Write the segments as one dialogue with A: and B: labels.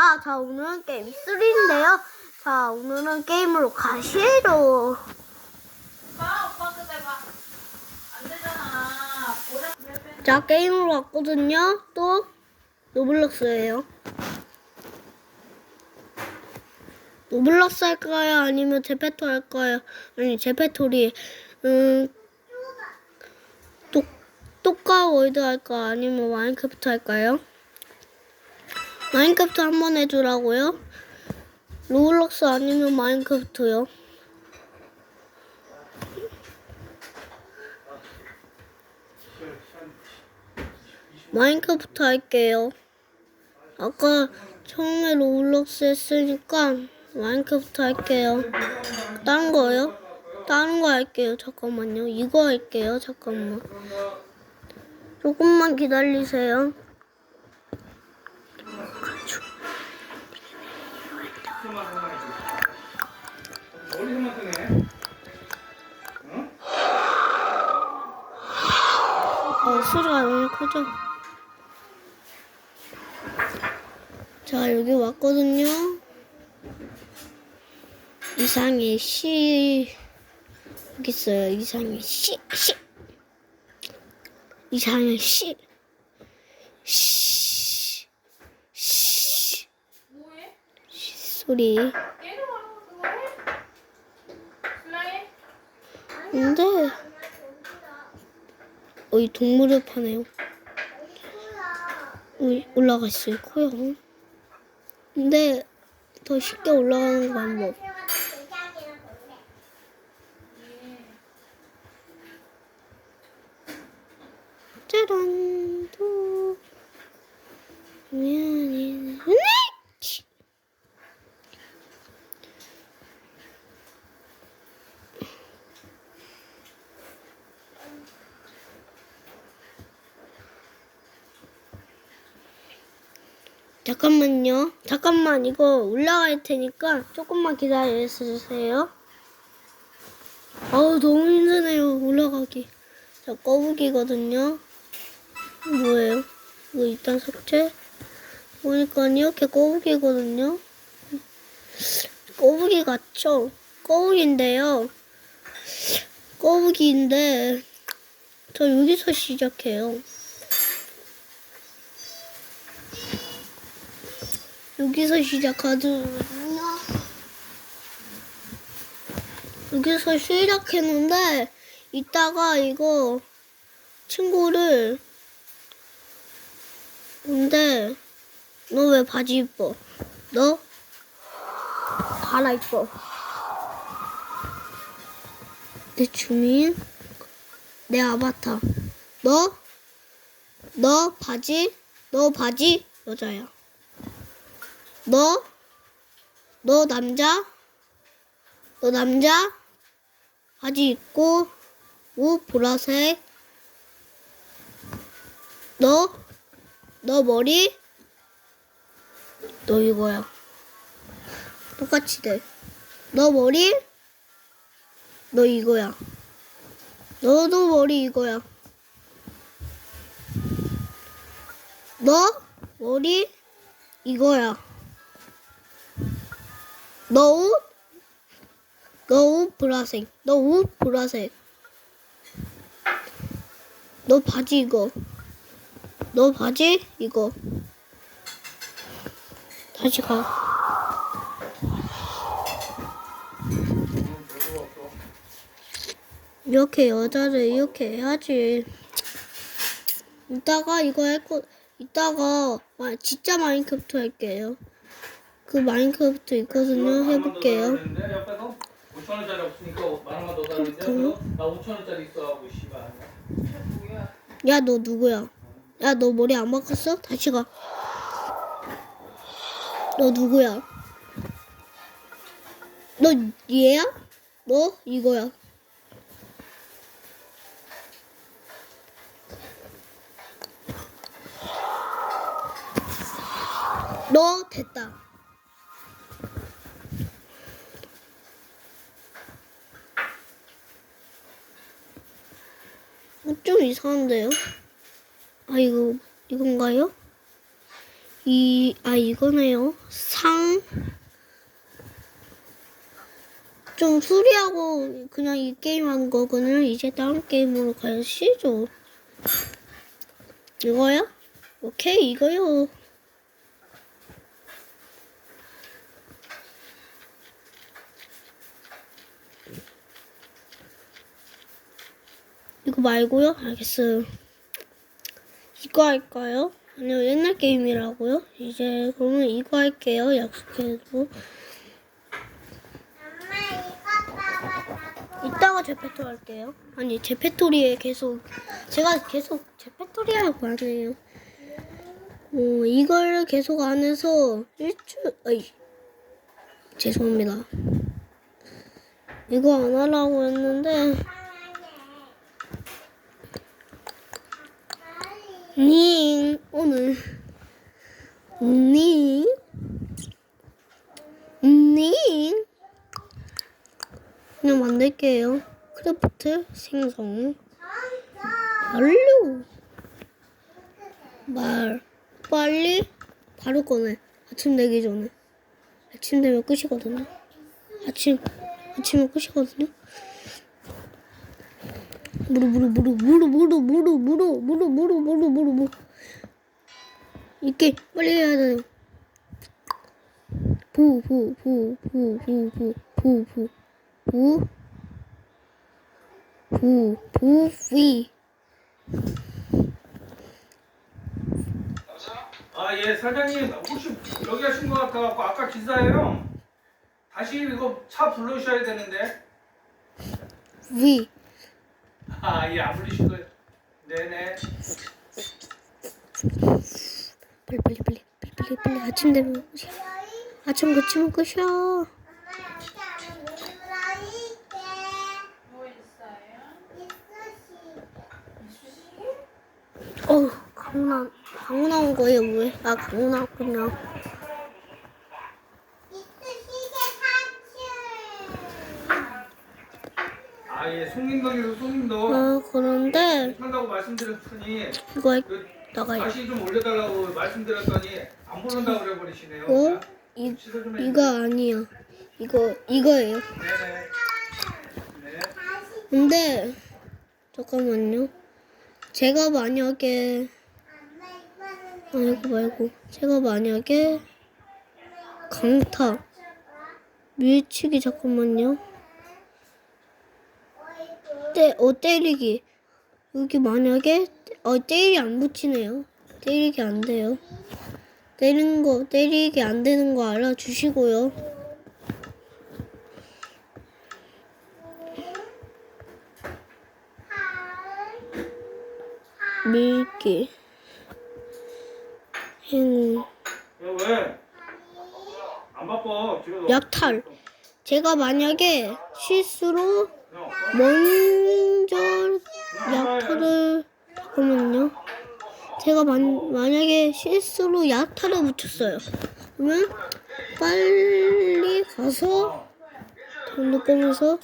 A: 반갑습니다. 자, 오늘은 게임 3인데요. 자, 오늘은 게임으로 가시죠. 자, 게임으로 왔거든요. 또, 노블럭스예요. 노블럭스 할까요? 아니면 제페토 할까요? 아니, 제페토리, 음, 똑, 똑까 월드 할까? 아니면 마인크래프트 할까요? 마인크래프트 한 번 해주라고요? 로블록스 아니면 마인크래프트요? 마인크래프트 할게요. 아까 처음에 로블록스 했으니까 마인크래프트 할게요. 다른 거요? 다른 거 할게요. 잠깐만요. 이거 할게요. 잠깐만. 조금만 기다리세요.
B: 머리만 뜨네.
A: 어, 소리가 너무 크죠? 자, 여기 왔거든요. 이상의 시. 여기 있어요. 이상의 시, 시. 이상의 시. 시. 시.
C: 뭐해?
A: 소리.
C: 깨로 하는 그거 해? 슬라이?
A: 근데, 어, 이 동물을 파네요. 어, 올라갔어요, 코요. 근데, 더 쉽게 올라가는 방법. 짜란, 또, 미안해. 네! 잠깐만요. 잠깐만, 이거 올라갈 테니까 조금만 기다려 주세요. 아우, 너무 힘드네요, 올라가기. 자, 거북이거든요. 뭐예요? 이거 일단 삭제. 보니까 이렇게 거북이거든요. 거북이 같죠? 거북인데요. 거북이인데, 저 여기서 시작해요. 여기서 시작하거든요. 여기서 시작했는데 이따가 이거 친구를 근데 너 왜 바지 입어? 너 갈아입어. 내 주민, 내 아바타. 너, 너 바지, 너 바지 여자야. 너, 너 남자, 너 남자, 바지 입고, 옷 보라색, 너, 너 머리, 너 이거야. 똑같이 돼. 너 머리, 너 이거야. 너도 머리 이거야. 너 머리 이거야. 너 옷? 너 옷 보라색. 너 옷 보라색. 너 바지 이거. 너 바지 이거. 다시 가. 이렇게 여자를 이렇게 해야지. 이따가 이거 할 거, 이따가 마- 진짜 마인크래프트 할게요. 그 마인크래프트 있거든요. 해볼게요.
B: 옆에서 5천 원짜리 없으니까 만 원만 더 달라는데
A: 그럼요?
B: 그래서 나 5천 원짜리 있어하고 씨발.
C: 뭐야?
A: 야, 너 누구야? 야, 너 머리 안 바꿨어? 다시 가. 너 누구야? 너 얘야? 너 이거야. 너 됐다. 어, 좀 이상한데요? 아, 이거, 이건가요? 이, 아, 이거네요. 상. 좀 수리하고 그냥 이 게임 한 거거든요. 이제 다른 게임으로 가시죠. 이거요? 오케이, 이거요. 이거 말고요? 알겠어요. 이거 할까요? 아니요, 옛날 게임이라고요? 이제 그러면 이거 할게요. 약속해도. 이따가 제페토 할게요. 아니, 제페토리에 계속, 제가 계속 제페토리라고 하네요. 어, 이걸 계속 안 해서 일주, 어이, 죄송합니다. 이거 안 하라고 했는데, 닝, 오늘, 닝, 닝, 그냥 만들게요. 크래프트 생성. 말로. 말. 빨리 바로 꺼내. 아침 되기 전에. 아침 되면 끝이거든요. 아침, 아침은 끝이거든요. 무르 무르 무르 무르 무르 무르 무르 무르 무르 무르 무르 무르 이렇게 빨리 해야 돼요. 부부부부부부부부부부위
B: 아, 예, 사장님, 혹시 여기 하신 것 같아갖고 아까 기사예요. 다시 이거 차 불러주셔야 되는데.
A: 위
B: 아, 예, 안 불리시고. 네네.
A: 빨리 빨리 빨리 빨리 빨리 빨리 아침 되면 끝이야. 아침 그치면 끝이야.
C: 뭐?
A: 어우 강우 나 강우 나온 거예요 왜? 아 강우 나왔군요.
B: 아, 예, 송림동에서 송림동.
A: 아 그런데
B: 한다고 말씀드렸더니
A: 이거 할-
B: 그
A: 나가요.
B: 다시 좀 올려달라고 말씀드렸더니 안 부른다고 그래버리시네요.
A: 어? 이
B: 취소 좀 해.
A: 이거 아니야. 이거 이거예요.
B: 네네. 네.
A: 근데 잠깐만요. 제가 만약에 아 이거 말고 제가 만약에 강타 밀치기 잠깐만요. 때, 어 때리기 여기 만약에 어 때리 안 붙이네요. 때리기 안 돼요. 때리는 거 때리기 안 되는 거 알아주시고요. 밀기 행운
B: 왜, 왜? 안 바빠. 집에
A: 약탈 제가 만약에 실수로 먼저 약탈을 잠깐만요 제가 만, 만약에 실수로 약탈을 붙였어요 그러면 빨리 가서 돈도 꺼면서.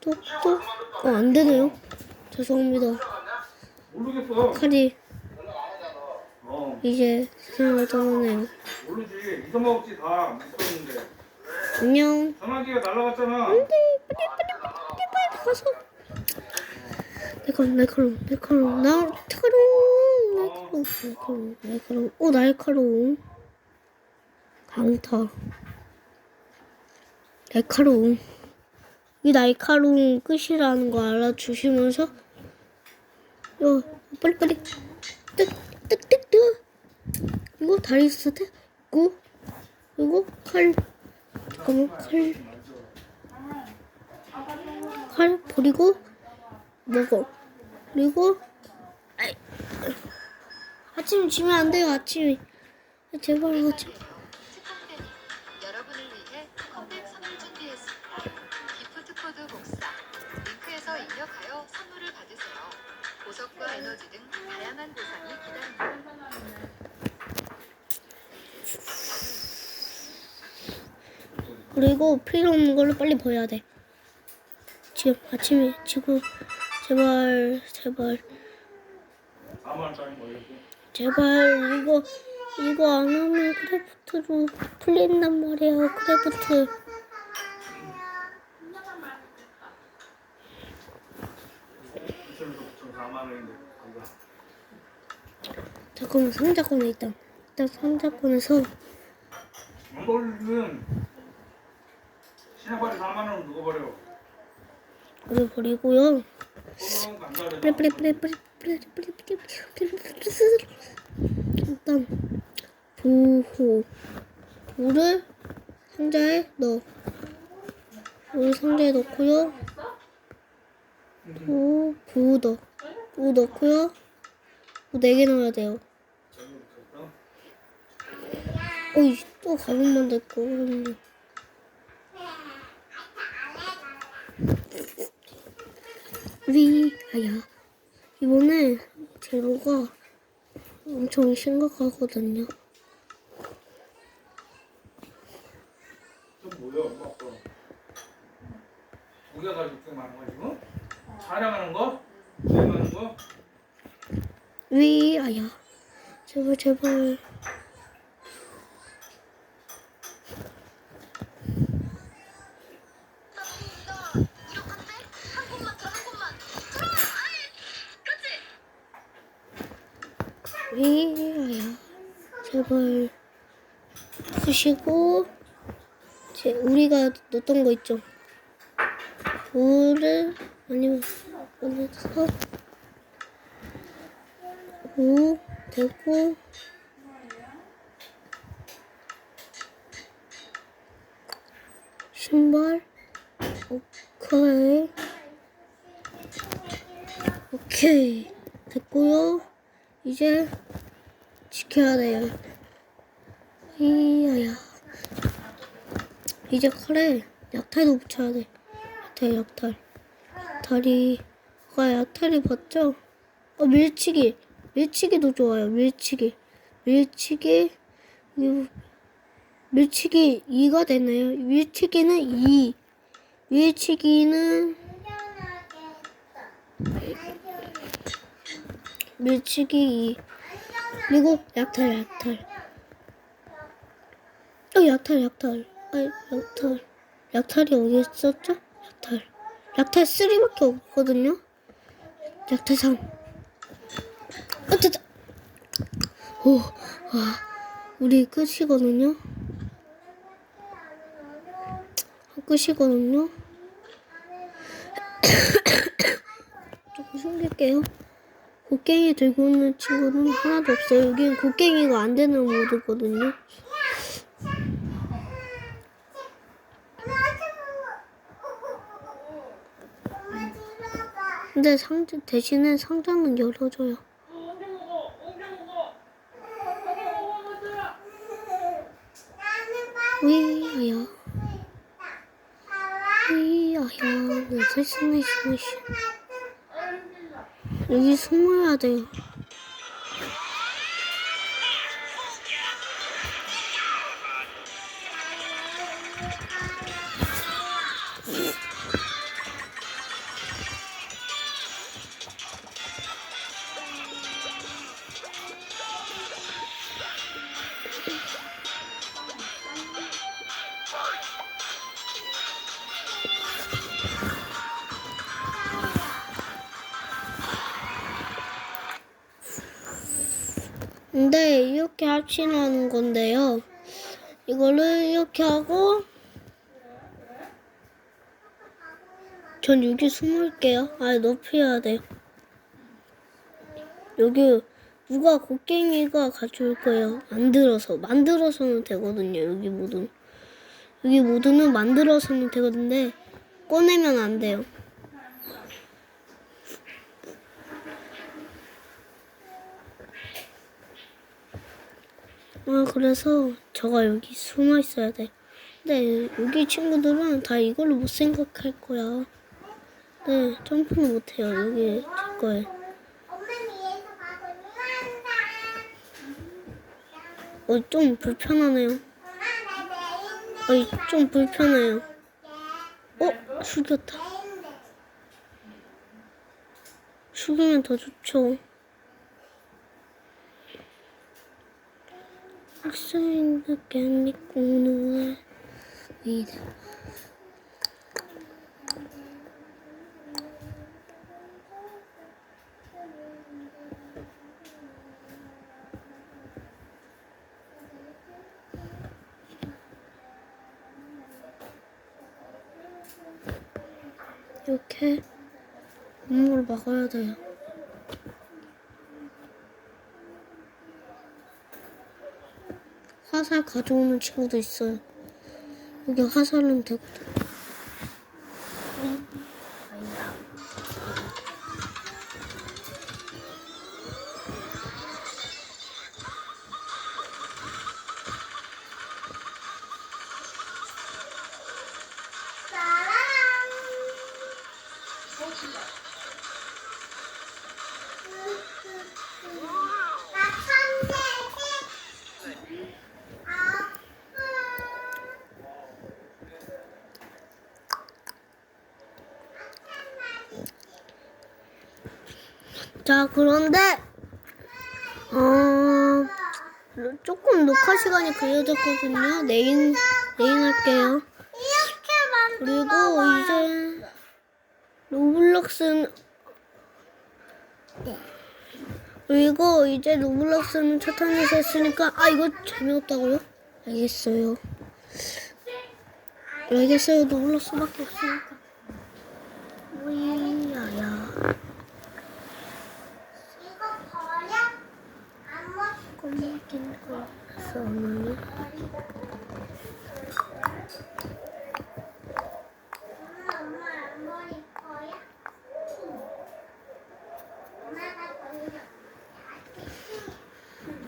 A: 똑똑 어 안 되네요 죄송합니다
B: 모르겠어.
A: 칼이
B: 어,
A: 이제 세상을 떠나네요
B: 모르지. 이성마법지 다 있었는데.
A: 안녕.
B: 전화기가 날라갔잖아.
A: 빨리 빨리 빨리 빨리 가서. 날카로운 날카로운 날카로운 날카로운 날카로운 날카로운 날카로운 오 날카로운 강타. 날카로운 이 날카로운 끝이라는 거 알아주시면서. 요 빨리빨리. 뜩뜩뜩뜩 이거 다리 스타트 이거? 이거? 칼 잠깐만 칼칼 버리고 먹어. 그리고 아이, 아침 지면 안 돼요. 아침이 제발 아침.
D: 에너지 등 다양한 보상이 기다립니다.
A: 그리고 필요 없는 걸로 빨리 버려야 돼. 지금 아침에 지금 제발 제발
B: 4만 원짜리 뭐 이렇게.
A: 제발 이거 이거 안 하면 크래프트로 풀린단 말이에요. 크래프트.
B: 이천도 4만 원인데 그거.
A: 잠깐만 상자 꺼내 일단. 일단 상자 꺼내서
B: 이거 는 시내발이 4만 원 누가 버려?
A: 이걸 버리고요.
B: 그래.
A: 뿌리 뿌리 뿌리 뿌리 뿌리 뿌리 뿌리 뿌리 뿌리 일단 보호 물을 상자에 넣어 물 상자에 넣고요 오 보호 넣어 보호 넣고요 네개 넣어야 돼요 어이 또 가면 만들 거 그럼요 위하여 이번에 재료가 엄청 심각하거든요.
B: 좀 뭐야, 뭐 아까. 두개 가지고 이렇게 많은 거 지금? 촬영하는 거? 여행하는 거?
A: 위하여 제발 제발 위하여 제발 푸시고 제 우리가 넣었던 거 있죠? 물을 아니면 꺼내서 오 되고 신발? 오케이. 오케이. 됐고요. 이제 지켜야 돼요 이야야. 이제 칼에 약탈도 붙여야 돼. 약탈 약탈. 약탈이 아까 약탈이 봤죠? 어 밀치기. 밀치기도 좋아요. 밀치기. 밀치기. 밀치기 2가 되나요? 밀치기는 2 밀치기는 밀치기 2 그리고 약탈 약탈 어 약탈 약탈 아 약탈 약탈이 어디 있었죠? 약탈 약탈 3밖에 없거든요 약탈 3 어, 됐다. 오, 와, 우리 끝이거든요. 끝이거든요. 조금 숨길게요. 곡괭이 들고 있는 친구는 하나도 없어요. 여기는 곡괭이가 안 되는 모드거든요. 근데 상자 대신에 상자는 열어줘요. 위하여 위하여 내 자신을 숨으시 여기 숨어야 돼요. 근데 이렇게 합치는 건데요. 이거를 이렇게 하고 전 여기 숨을게요. 아 높여야 돼요. 여기 누가 곡괭이가 가져올 거예요. 만들어서 만들어서는 되거든요 여기 모든. 여기 모두는 만들어서는 되거든요. 꺼내면 안 돼요 아 그래서 저가 여기 숨어 있어야 돼. 근데 여기 친구들은 다 이걸로 못 생각할 거야. 네 점프는 못 해요. 여기 제 거에. 어 좀 불편하네요. 어 좀 불편해요. 어 숙였다. 숙이면 더 좋죠. 학생 늦게 믿고 누워 위다 이렇게 눈물을 막아야 돼요. 화살 가져오는 친구도 있어요. 여기 화살은 되거든. 자, 그런데, 어, 조금 녹화 시간이 걸려졌거든요. 내일, 내일 할게요. 그리고 이제, 로블록스는, 그리고 이제 로블록스는 첫 탄에서 했으니까, 아, 이거 재미없다고요? 알겠어요. 알겠어요. 로블록스밖에 없으니까. 뭐야 야.
E: 이거 버려? 안 먹.
A: 꼬마긴 거였어, 어머니.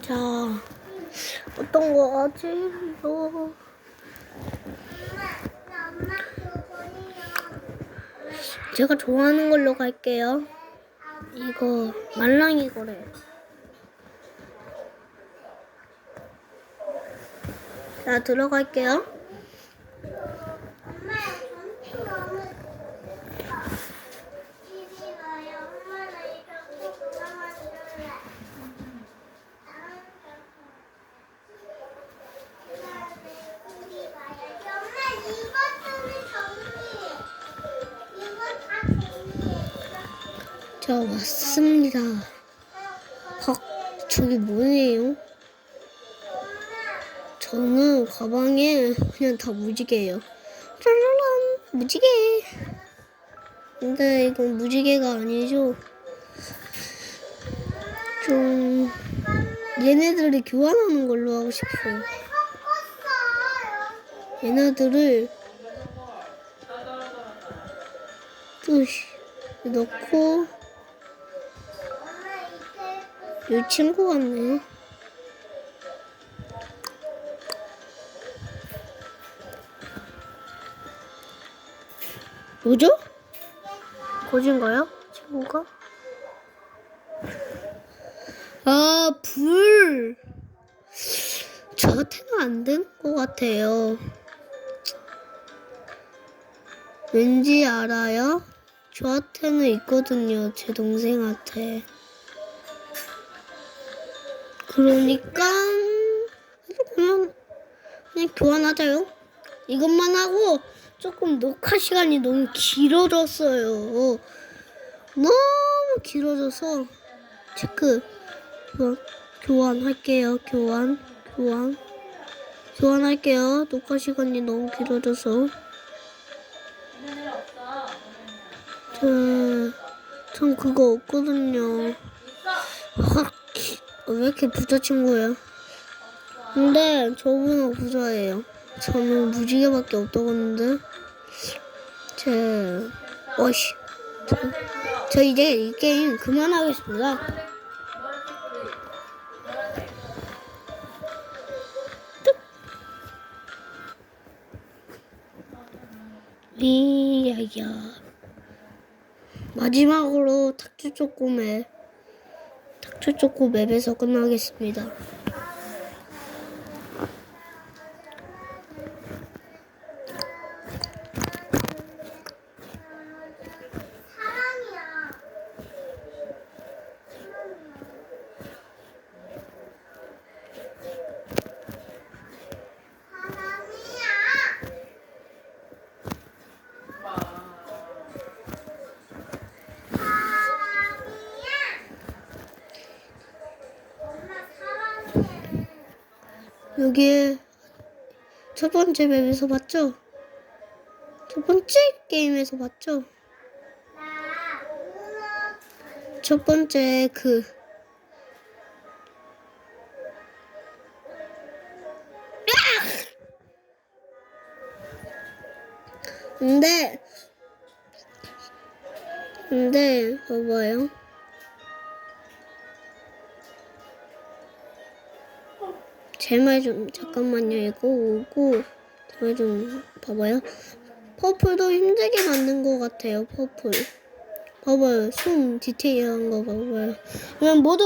A: 자, 어떤 거 하지?
E: 그 버리면
A: 제가 좋아하는 걸로 갈게요. 이거 말랑이 거래. 자, 들어갈게요.
E: 엄마 전투 너무 집이 가요. 엄마 나 이거 꼭 그만 들을래. 엄마 이것 좀 정리. 다 정리해.
A: 자, 왔습니다. 헉, 저기 뭐예요? 저는 가방에 그냥 다 무지개예요. 짜라란, 무지개. 근데 이건 무지개가 아니죠. 좀 얘네들을 교환하는 걸로 하고 싶어요. 얘네들을 뚜시 넣고
E: 이
A: 친구 같네요. 뭐죠? 거진가요? 친구가? 아, 불! 저한테는 안 된 것 같아요. 왠지 알아요? 저한테는 있거든요, 제 동생한테. 그러니까 그냥 그냥 교환하자요. 이것만 하고 조금 녹화 시간이 너무 길어졌어요. 너무 길어져서 체크 교환 교환할게요. 교환 교환 교환할게요. 녹화 시간이 너무 길어져서 저, 전 그거 없거든요. 확, 왜 이렇게 부자친 거예요? 근데 저보다 부자예요. 저는 무지개밖에 없다고 했는데, 제, 어이씨. 저, 저 이제 이 게임 그만하겠습니다. 뚝. 리야야. 마지막으로 탁주 쪼꼬맵 탁주 쪼꼬맵에서 끝나겠습니다. 여기에 첫 번째 맵에서 봤죠? 첫 번째 게임에서 봤죠? 첫 번째 그 근데 근데 봐봐요. 제 말 좀 잠깐만요. 이거 오고 제말 좀 봐봐요. 퍼플도 힘들게 만든 것 같아요. 퍼플. 봐봐요. 손 디테일한 거 봐봐요. 그럼 모두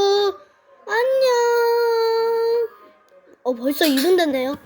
A: 안녕. 어 벌써 2분 됐네요.